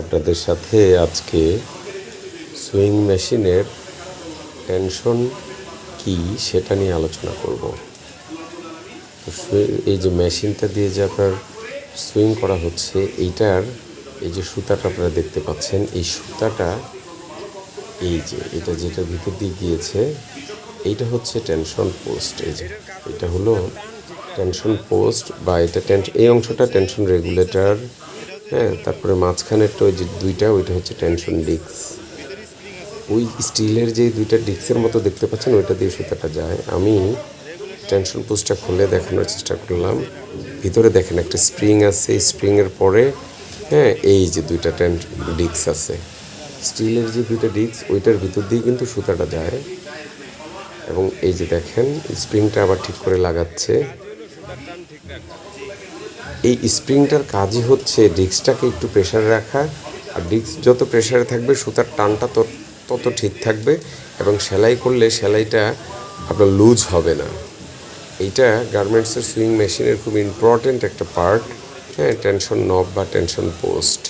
আপনাদের সাথে আজকে সুইং মেশিনের টেনশন কি সেটা নিয়ে আলোচনা করব। এই যে মেশিনটা দিয়ে যে আপনার সুইং করা হচ্ছে, এইটার এই যে সুতাটা আপনারা দেখতে পাচ্ছেন, এই সুতাটা এই যে, এটা যেটা ভিতর দিয়ে গিয়েছে, এইটা হচ্ছে টেনশন পোস্ট। এই যে, এটা হলো টেনশন পোস্ট বা এটা টেনশন এই অংশটা টেনশন রেগুলেটর হ্যাঁ তারপরে মাঝখানেরটা ওই যে দুইটা, ওইটা হচ্ছে টেনশন ডিস্ক। ওই স্টিলের যে দুইটা ডিস্কের মতো দেখতে পাচ্ছেন, ওইটা দিয়ে সুতাটা যায়। আমি টেনশন পোস্টটা খুলে দেখানোর চেষ্টা করলাম। ভিতরে দেখেন একটা স্প্রিং আছে, স্প্রিংয়ের পরে হ্যাঁ এই যে দুইটা টেন ডিস্ক আছে। স্টিলের যে দুইটা ডিস্ক, ওইটার ভিতর দিয়ে কিন্তু সুতাটা যায়। এবং এই যে দেখেন, স্প্রিংটা আবার ঠিক করে লাগাচ্ছে। এই স্প্রিংটার কাজই হচ্ছে ডিস্কটাকে একটু প্রেশারে রাখা, আর ডিস্ক যত প্রেশারে থাকবে, সুতার টানটা তত ঠিক থাকবে এবং সেলাই করলে সেলাইটা আপনার লুজ হবে না। এইটা গার্মেন্টসের সুইং মেশিনের খুব ইম্পর্টেন্ট একটা পার্ট হ্যাঁ টেনশন নব বা টেনশন পোস্ট